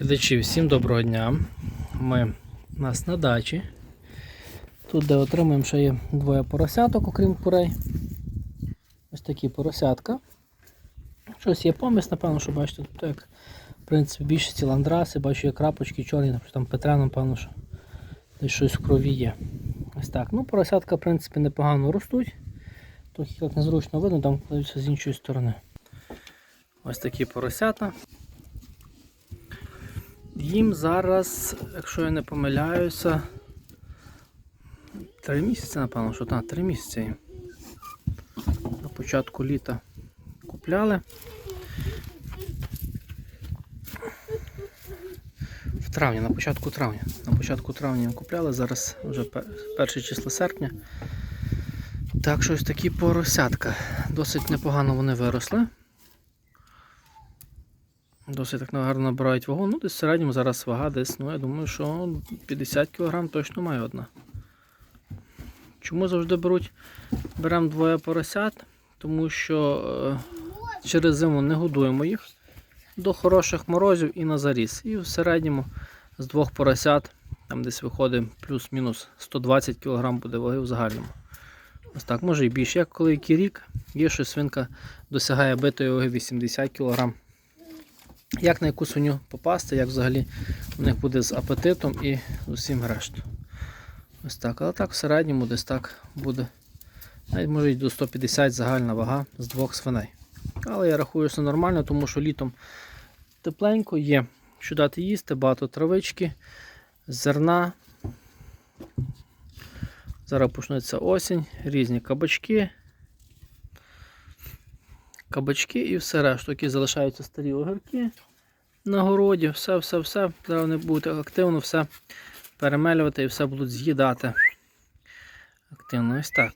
Глядачі, всім доброго дня. Ми у нас на дачі. Тут, де отримуємо, ще є двоє поросяток, окрім курей. Ось такі поросятка. Щось є поміс, напевно, що бачите, тут як в принципі більшості ландраси, бачу є крапочки чорні, наприклад, там Петра, напевно, що десь щось в крові є. Ось так. Ну, поросятка, в принципі, непогано ростуть. Тут як незручно видно, там кладуться з іншої сторони. Ось такі поросята. Їм зараз, якщо я не помиляюся, три місяці, напевно, що так, три місяці. На початку літа купляли. В травні, на початку травня. На початку травня купляли, зараз вже перше число серпня. Так що ось такі поросятка. Досить непогано вони виросли. Досить так гарно набирають вагу. Ну, десь в середньому зараз вага десь, ну я думаю, що 50 кг точно має одна. Чому завжди беруть? Беремо двоє поросят, тому що е, через зиму не годуємо їх до хороших морозів і на заріз. І в середньому з двох поросят там десь виходить плюс-мінус 120 кг буде ваги в загальному. Ось так, може і більше. Як коли який рік, є, що свинка досягає битої ваги 80 кг. Як на яку свиню попасти, як взагалі у них буде з апетитом і з усім решту. Ось так. Але так в середньому десь так буде. Навіть може й до 150 загальна вага з двох свиней. Але я рахую, що нормально, тому що літом тепленько є. Що дати їсти, багато травички, зерна. Зараз почнеться осінь, різні кабачки. Кабачки і все решту, які залишаються старі огірки на городі, все, все, все. Зараз вони будуть активно все перемелювати і все будуть з'їдати. Активно ось так.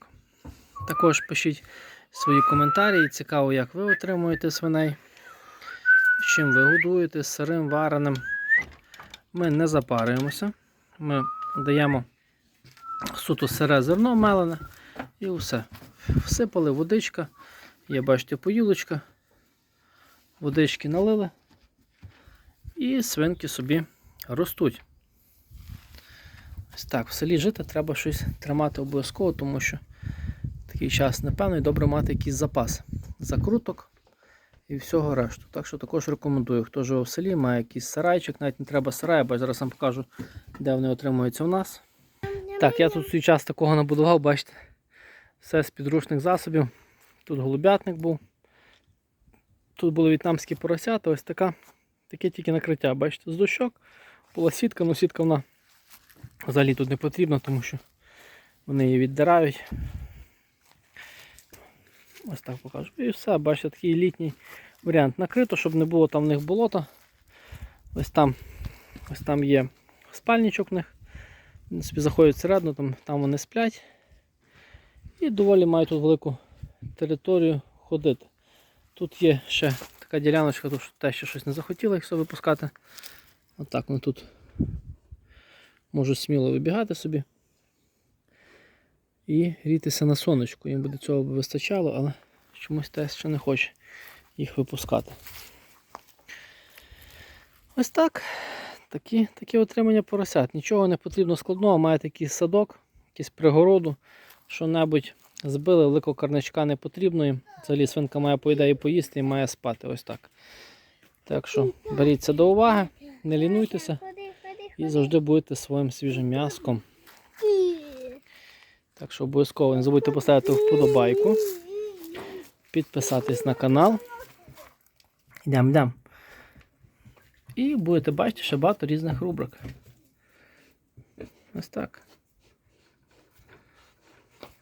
Також пишіть свої коментарі. Цікаво, як ви отримуєте свиней. Чим ви годуєте, сирим, вареним. Ми не запарюємося. Ми даємо суто сире зерно мелене і все. Всипали водичка. Є, бачите, поїлочка. Водички налили. І свинки собі ростуть. Ось так, в селі жити треба щось тримати обов'язково, тому що такий час непевний, добре мати якийсь запас закруток і всього решту. Так що також рекомендую, хто живе в селі, має якийсь сарайчик, навіть не треба сарай, бо я зараз вам покажу, де вони отримуються у нас. Так, я тут свій час такого набудував, бачите, все з підручних засобів. Тут голубятник був. Тут були в'єтнамські поросята, ось така, таке тільки накриття, бачите, з дощок. Була сітка, але сітка вона взагалі тут не потрібна, тому що вони її віддирають. Ось так покажу. І все, бачите, такий літній варіант накрито, щоб не було там в них болота. Ось там ось там є спальничок в них. Вони собі заходять всередину, там, там вони сплять. І доволі мають тут велику територію ходити. Тут є ще така діляночка, тому що те ще щось не захотіло їх все випускати. Отак вони тут можуть сміло вибігати собі і грітися на сонечку. Їм буде цього вистачало, але чомусь тест ще не хоче їх випускати. Ось так. Такі, такі отримання поросят. Нічого не потрібно складного, маєте якийсь садок, якусь пригороду, що-небудь збили, великого карничка не потрібно їм. Взагалі свинка має по ідеї поїсти і має спати. Ось так. Так що беріться до уваги, не лінуйтеся і завжди будете своїм свіжим м'яском. Так що обов'язково не забудьте поставити вподобайку, підписатись на канал. Йдемо, йдемо. І будете бачити ще багато різних рубрик. Ось так.